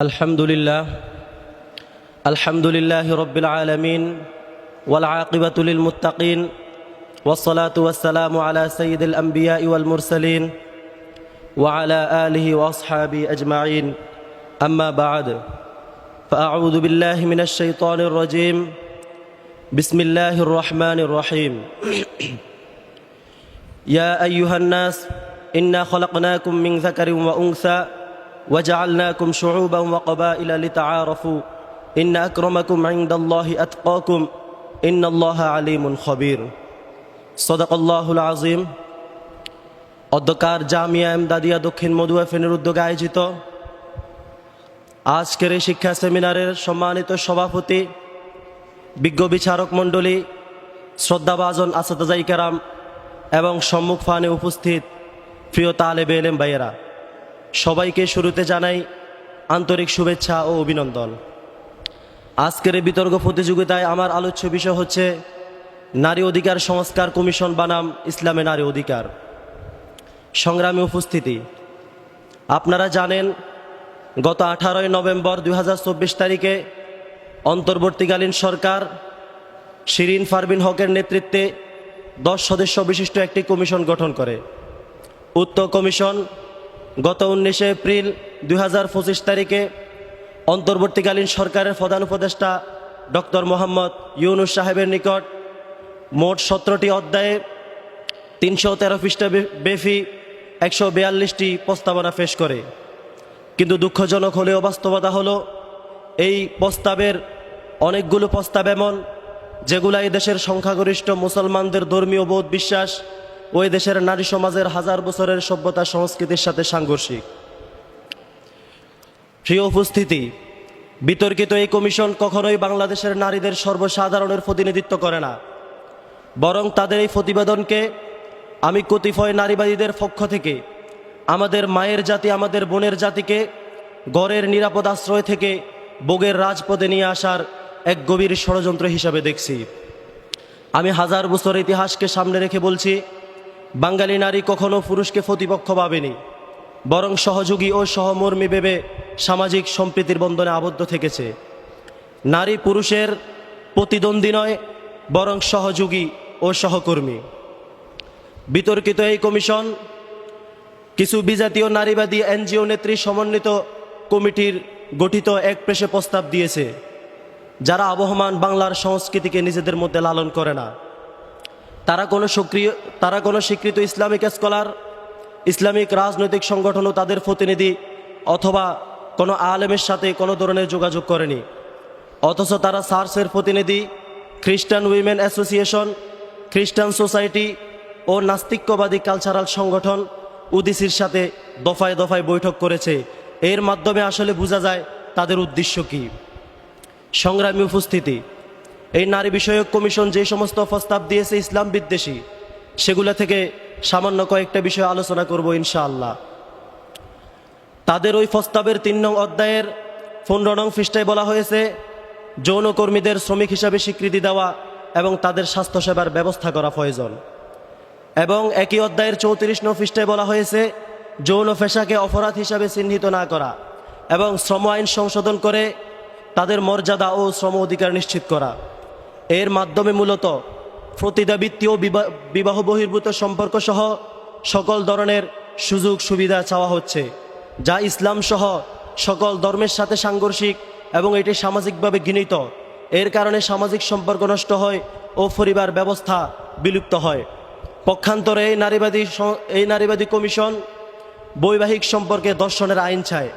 الحمد لله الحمد لله رب العالمين والعاقبة للمتقين والصلاة والسلام على سيد الأنبياء والمرسلين وعلى آله وأصحابه أجمعين. أما بعد فأعوذ بالله من الشيطان الرجيم. بسم الله الرحمن الرحيم. يا أيها الناس إنا خلقناكم من ذكر وأنثى وجعلناكم شعوبا وقبائل لتعارفوا إن أكرمكم عند الله أتقاكم إن الله عليم خبير صدق الله العظيم অধ্যকার জামিয়া এমদাদিয়া দক্ষিণ মধুয়া ফেনের উদ্যোগে আয়োজিত আজকের এই শিক্ষা সেমিনারের সম্মানিত সভাপতি বিজ্ঞ বিচারক মণ্ডলী শ্রদ্ধাভাজন আসাদাজাই কেরাম এবং সম্মুখ ফানে উপস্থিত প্রিয় তালেবে এলেম ভাইয়েরা সবাইকে শুরুতে জানাই আন্তরিক শুভেচ্ছা ও অভিনন্দন। আজকের এই বিতর্ক প্রতিযোগিতায় আমার আলোচ্য বিষয় হচ্ছে নারী অধিকার সংস্কার কমিশন বানাম ইসলামে নারী অধিকার। সংগ্রামী উপস্থিতি। আপনারা জানেন, গত আঠারোই নভেম্বর দু হাজার চব্বিশ তারিখে অন্তর্বর্তীকালীন সরকার শিরিন ফারবিন হকের নেতৃত্বে দশ সদস্য বিশিষ্ট একটি কমিশন গঠন করে। উক্ত কমিশন গত উনিশে এপ্রিল দু হাজার পঁচিশ তারিখে অন্তর্বর্তীকালীন সরকারের প্রধান উপদেষ্টা ডক্টর মোহাম্মদ ইউনুস সাহেবের নিকট মোট সতেরোটি অধ্যায়ে তিনশো তেরো পৃষ্ঠা বেফি একশো বিয়াল্লিশটি প্রস্তাবনা পেশ করে। কিন্তু দুঃখজনক হলেও বাস্তবতা হলো, এই প্রস্তাবের অনেকগুলো প্রস্তাব এমন, যেগুলা এই দেশের সংখ্যাগরিষ্ঠ মুসলমানদের ধর্মীয় বোধ বিশ্বাস ওই দেশের নারী সমাজের হাজার বছরের সভ্যতা সংস্কৃতির সাথে সাংঘর্ষিক। প্রিয় উপস্থিতি, বিতর্কিত এই কমিশন কখনোই বাংলাদেশের নারীদের সর্বসাধারণের প্রতিনিধিত্ব করে না। বরং তাদের এই প্রতিবেদনকে আমি কতিপয় নারীবাদীদের পক্ষ থেকে, আমাদের মায়ের জাতি, আমাদের বোনের জাতিকে গড়ের নিরাপদ আশ্রয় থেকে বোগের রাজপদে নিয়ে আসার এক গভীর ষড়যন্ত্র হিসাবে দেখছি। আমি হাজার বছর ইতিহাসকে সামনে রেখে বলছি বাঙালি নারী কখনো পুরুষকে প্রতিপক্ষ ভাবেনি, বরং সহযোগী ও সহমর্মী ভেবে সামাজিক সম্প্রীতির বন্ধনে আবদ্ধ থেকেছে। নারী পুরুষের প্রতিদ্বন্দ্বী নয়, বরং সহযোগী ও সহকর্মী। বিতর্কিত এই কমিশন কিছু বিজাতীয় নারীবাদী এনজিও নেত্রী সমন্বিত কমিটির গঠিত এক পেশে প্রস্তাব দিয়েছে, যারা আবহমান বাংলার সংস্কৃতিকে নিজেদের মধ্যে লালন করে না। তারা কোনো সক্রিয়, তারা কোনো স্বীকৃত ইসলামিক স্কলার ইসলামিক রাজনৈতিক সংগঠনও তাদের প্রতিনিধি অথবা কোনো আলেমের সাথে কোনো ধরনের যোগাযোগ করেনি। অথচ তারা সার্সের প্রতিনিধি, খ্রিস্টান উইমেন অ্যাসোসিয়েশন, খ্রিস্টান সোসাইটি ও নাস্তিক্যবাদী কালচারাল সংগঠন উদিসির সাথে দফায় দফায় বৈঠক করেছে। এর মাধ্যমে আসলে বোঝা যায় তাদের উদ্দেশ্য কী। সংগ্রামী উপস্থিতি। এই নারী বিষয়ক কমিশন যে সমস্ত প্রস্তাব দিয়েছে ইসলাম বিদ্বেষী, সেগুলো থেকে সামান্য কয়েকটা বিষয় আলোচনা করব ইনশাআল্লাহ। তাদের ওই প্রস্তাবের তিন নং অধ্যায়ের পনেরো নং পৃষ্ঠায় বলা হয়েছে যৌনকর্মীদের শ্রমিক হিসাবে স্বীকৃতি দেওয়া এবং তাদের স্বাস্থ্যসেবার ব্যবস্থা করা প্রয়োজন। এবং একই অধ্যায়ের চৌত্রিশ নং পৃষ্ঠায় বলা হয়েছে, যৌন পেশাকে অপরাধ হিসাবে চিহ্নিত না করা এবং শ্রম আইন সংশোধন করে তাদের মর্যাদা ও শ্রম অধিকার নিশ্চিত করা। এর মাধ্যমে মূলত প্রতিদাবৃত্তি ও বিবাহ বহির্ভূত সম্পর্ক সহ সকল ধরনের সুযোগ সুবিধা চাওয়া হচ্ছে, যা ইসলাম সহ সকল ধর্মের সাথে সাংঘর্ষিক এবং এটি সামাজিকভাবে ঘৃণিত। এর কারণে সামাজিক সম্পর্ক নষ্ট হয় ও পরিবার ব্যবস্থা বিলুপ্ত হয়। পক্ষান্তরে এই নারীবাদী এই নারীবাদী কমিশন বৈবাহিক সম্পর্কে দর্শনের আইন চায়।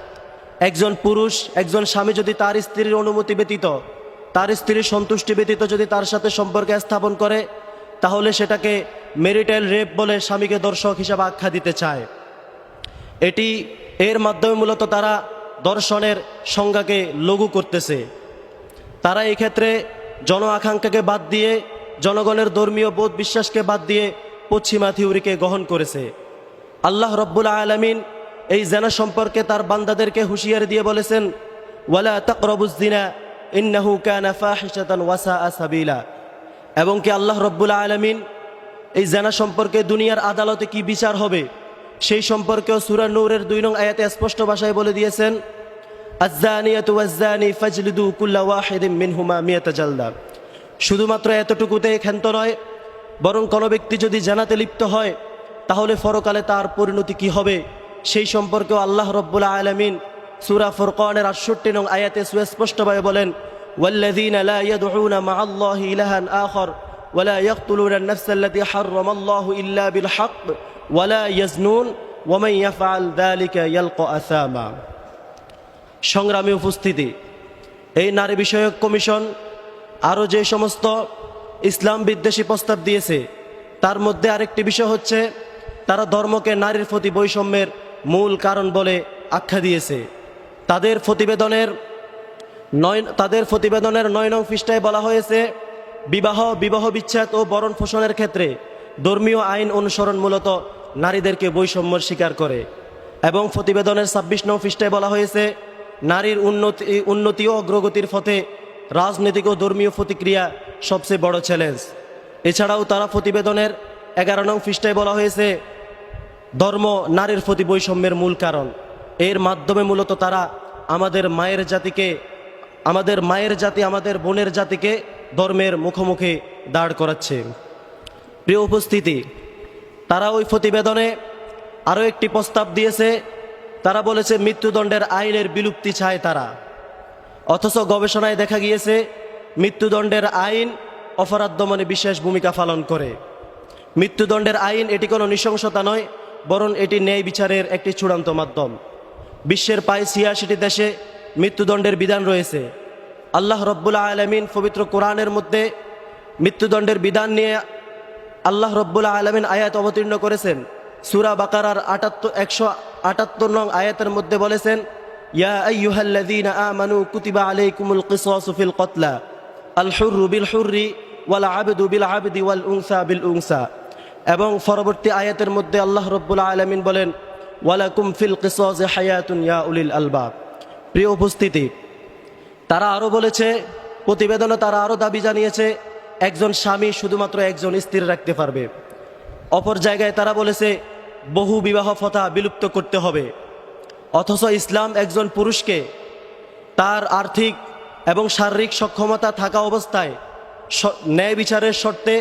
একজন পুরুষ, একজন স্বামী যদি তার স্ত্রীর অনুমতি ব্যতীত তার স্ত্রীর সন্তুষ্টি ব্যতীত যদি তার সাথে সম্পর্ক স্থাপন করে, তাহলে সেটাকে মেরিটাইল রেপ বলে স্বামীকে দর্শক হিসাবে আখ্যা দিতে চায়। এটি এর মাধ্যমে মূলত তারা দর্শনের সংজ্ঞাকে লঘু করতেছে। তারা এই ক্ষেত্রে জন আকাঙ্ক্ষাকে বাদ দিয়ে, জনগণের ধর্মীয় বোধ বিশ্বাসকে বাদ দিয়ে পশ্চিমা থিউরিকে গ্রহণ করেছে। আল্লাহ রব্বুল আলমিন এই জেনা সম্পর্কে তার বান্দাদেরকে হুঁশিয়ারি দিয়ে বলেছেন, ওয়ালা তকরবুদ্দিনা ওয়াসা এবং কি আল্লাহ রব্বুল আলমিন এই জানা সম্পর্কে দুনিয়ার আদালতে কি বিচার হবে? সেই সম্পর্কেও সুরা নূরের দুই নং আয়াতে স্পষ্ট ভাষায় বলে দিয়েছেন ফাজলিদু জালদা। শুধুমাত্র এতটুকুতে ক্ষান্ত নয়, বরং কোনো ব্যক্তি যদি জানাতে লিপ্ত হয়, তাহলে পরকালে তার পরিণতি কি হবে? সেই সম্পর্কেও আল্লাহ রব্বুল আলমিন সুরা ফুরকানের আটষট্টি নং আয়াতে সুস্পষ্টভাবে বলেন والذين لا يدعون مع الله إلها آخر ولا يقتلون النفس التي حرم الله إلا بالحق ولا يزنون ومن يفعل ذلك يلقى أثاما সংগ্রামী উপস্থিতি এই নারী বিষয়ক কমিশন আরও যে সমস্ত ইসলাম বিদ্বেষী প্রস্তাব দিয়েছে তার মধ্যে আরেকটি বিষয় হচ্ছে তারা ধর্মকে নারীর প্রতি বৈষম্যের মূল কারণ বলে আখ্যা দিয়েছে তাদের প্রতিবেদনের নয়, তাদের প্রতিবেদনের নয় নং পৃষ্ঠায় বলা হয়েছে, বিবাহ বিবাহ বিচ্ছেদ ও বরণ পোষণের ক্ষেত্রে ধর্মীয় আইন অনুসরণ মূলত নারীদেরকে বৈষম্যর স্বীকার করে। এবং প্রতিবেদনের ছাব্বিশ নং পৃষ্ঠায় বলা হয়েছে, নারীর উন্নতি উন্নতি ও অগ্রগতির পথে রাজনৈতিক ও ধর্মীয় প্রতিক্রিয়া সবচেয়ে বড় চ্যালেঞ্জ এছাড়াও তারা প্রতিবেদনের এগারো নং পৃষ্ঠায় বলা হয়েছে, ধর্ম নারীর প্রতি বৈষম্যের মূল কারণ। এর মাধ্যমে মূলত তারা আমাদের মায়ের জাতিকে, আমাদের মায়ের জাতি, আমাদের বোনের জাতিকে ধর্মের মুখোমুখি দাঁড় করাচ্ছে। প্রিয় উপস্থিতি, তারা ওই প্রতিবেদনে আরও একটি প্রস্তাব দিয়েছে। তারা বলেছে, মৃত্যুদণ্ডের আইনের বিলুপ্তি চায় তারা। অথচ গবেষণায় দেখা গিয়েছে, মৃত্যুদণ্ডের আইন অপরাধ দমনে বিশেষ ভূমিকা পালন করে। মৃত্যুদণ্ডের আইন এটি কোনো নৃশংসতা নয়, বরং এটি ন্যায় বিচারের একটি চূড়ান্ত মাধ্যম। বিশ্বের প্রায় ছিয়াশিটি দেশে মৃত্যুদণ্ডের বিধান রয়েছে। আল্লাহ রব্বুল্লা আলমিন পবিত্র কোরআনের মধ্যে মৃত্যুদণ্ডের বিধান নিয়ে আল্লাহ রব্বুল্লা আলমিন আয়াত অবতীর্ণ করেছেন। সুরা বাকারার আটাত্তর, একশো আটাত্তর নং আয়াতের মধ্যে বলেছেন, ইয়া কুতিবা ওয়াল বিল এবং পরবর্তী আয়াতের মধ্যে আল্লাহ রব্বুল আলমিন বলেন ওয়ালাকুম ফিল কিসাসে হায়াতুন ইয়া উলিল আলবাব। প্রিয় উপস্থিতি, তারা আরও বলেছে, প্রতিবেদনে তারা আরও দাবি জানিয়েছে, একজন স্বামী শুধুমাত্র একজন স্ত্রী রাখতে পারবে। অপর জায়গায় তারা বলেছে, বহু বিবাহ প্রথা বিলুপ্ত করতে হবে। অথচ ইসলাম একজন পুরুষকে তার আর্থিক এবং শারীরিক সক্ষমতা থাকা অবস্থায় ন্যায় বিচারের শর্তে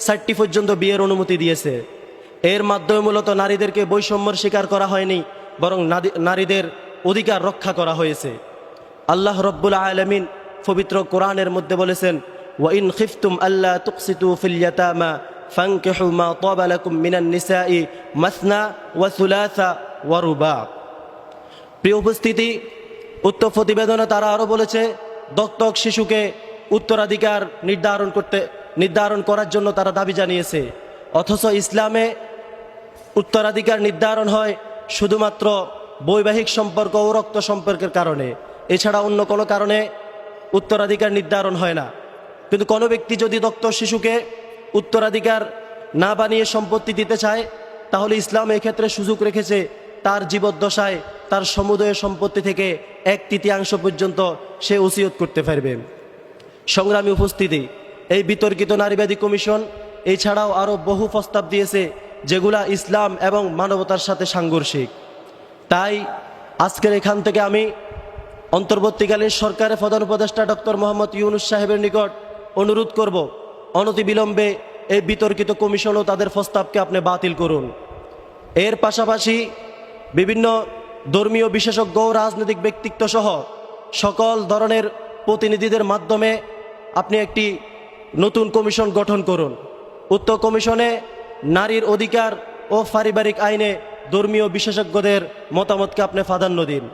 ষাটটি পর্যন্ত বিয়ের অনুমতি দিয়েছে। এর মাধ্যমে মূলত নারীদেরকে বৈষম্যর শিকার করা হয়নি, বরং নারীদের অধিকার রক্ষা করা হয়েছে। আল্লাহ রব্বুল আলমিন পবিত্র কোরআনের মধ্যে বলেছেন ওয়াইন খিফতুম আল্লাহ তুকসিতু ফিল ইয়াতামা ফানকিহু মা তাবা লাকুম মিনান নিসাই মাসনা ওয়া সুলাসা ওয়া প্রিয় উপস্থিতি, উত্তর প্রতিবেদনে তারা আরও বলেছে, দত্তক শিশুকে উত্তরাধিকার নির্ধারণ করতে নির্ধারণ করার জন্য তারা দাবি জানিয়েছে। অথচ ইসলামে উত্তরাধিকার নির্ধারণ হয় শুধুমাত্র বৈবাহিক সম্পর্ক ও রক্ত সম্পর্কের কারণে। এছাড়া অন্য কোনো কারণে উত্তরাধিকার নির্ধারণ হয় না। কিন্তু কোনো ব্যক্তি যদি দত্ত শিশুকে উত্তরাধিকার না বানিয়ে সম্পত্তি দিতে চায়, তাহলে ইসলাম এক্ষেত্রে সুযোগ রেখেছে তার জীবদ্দশায় তার সমুদয় সম্পত্তি থেকে এক তৃতীয়াংশ পর্যন্ত সে ওসিয়ত করতে পারবে। সংগ্রামী উপস্থিতি, এই বিতর্কিত নারীবাদী কমিশন এছাড়াও আরও বহু প্রস্তাব দিয়েছে যেগুলা ইসলাম এবং মানবতার সাথে সাংঘর্ষিক। তাই আজকের এখান থেকে আমি অন্তর্বর্তীকালীন সরকারের প্রধান উপদেষ্টা ডক্টর মোহাম্মদ ইউনুস সাহেবের নিকট অনুরোধ করব, অনতিবিলম্বে এই বিতর্কিত কমিশন ও তাদের প্রস্তাবকে আপনি বাতিল করুন। এর পাশাপাশি বিভিন্ন ধর্মীয় বিশেষজ্ঞ রাজনৈতিক ব্যক্তিত্ব সহ সকল ধরনের প্রতিনিধিদের মাধ্যমে আপনি একটি নতুন কমিশন গঠন করুন। উক্ত কমিশনে নারীর অধিকার ও পারিবারিক আইনে ধর্মীয় বিশেষজ্ঞদের মতামতকে আপনি প্রাধান্য দিন।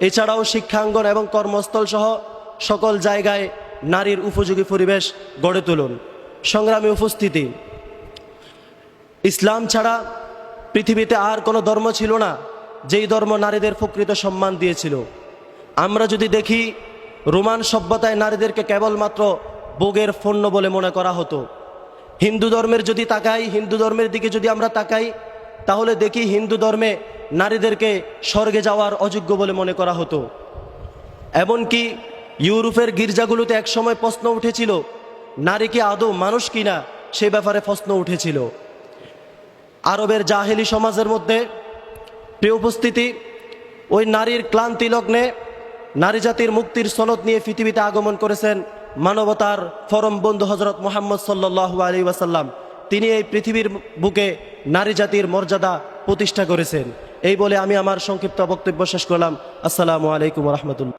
এছাড়াও শিক্ষাঙ্গন এবং কর্মস্থল সহ সকল জায়গায় নারীর উপযোগী পরিবেশ গড়ে তুলুন। সংগ্রামী উপস্থিতি। ইসলাম ছাড়া পৃথিবীতে আর কোনো ধর্ম ছিল না যেই ধর্ম নারীদের প্রকৃত সম্মান দিয়েছিল। আমরা যদি দেখি, রোমান সভ্যতায় নারীদেরকে কেবলমাত্র ভোগের পণ্য বলে মনে করা হতো। হিন্দু ধর্মের যদি তাকাই, হিন্দু ধর্মের দিকে যদি আমরা তাকাই, তাহলে দেখি হিন্দু ধর্মে নারীদেরকে স্বর্গে যাওয়ার অযোগ্য বলে মনে করা হতো। এমনকি ইউরোপের গির্জাগুলোতে একসময় প্রশ্ন উঠেছিল, নারী কি আদৌ মানুষ কিনা সে ব্যাপারে প্রশ্ন উঠেছিল। আরবের জাহেলি সমাজের মধ্যে প্রিয় উপস্থিতি, ওই নারীর ক্লান্তি লগ্নে নারী জাতির মুক্তির সনদ নিয়ে পৃথিবীতে আগমন করেছেন মানবতার ফরম বন্ধু হজরত মোহাম্মদ সাল্লাহ আলী ওয়াসাল্লাম, তিনি এই পৃথিবীর বুকে নারী জাতির মর্যাদা প্রতিষ্ঠা করেছেন। এই বলে আমি আমার সংক্ষিপ্ত বক্তব্য শেষ করলাম। আসসালামু আলাইকুম রহমতুল্লাহ।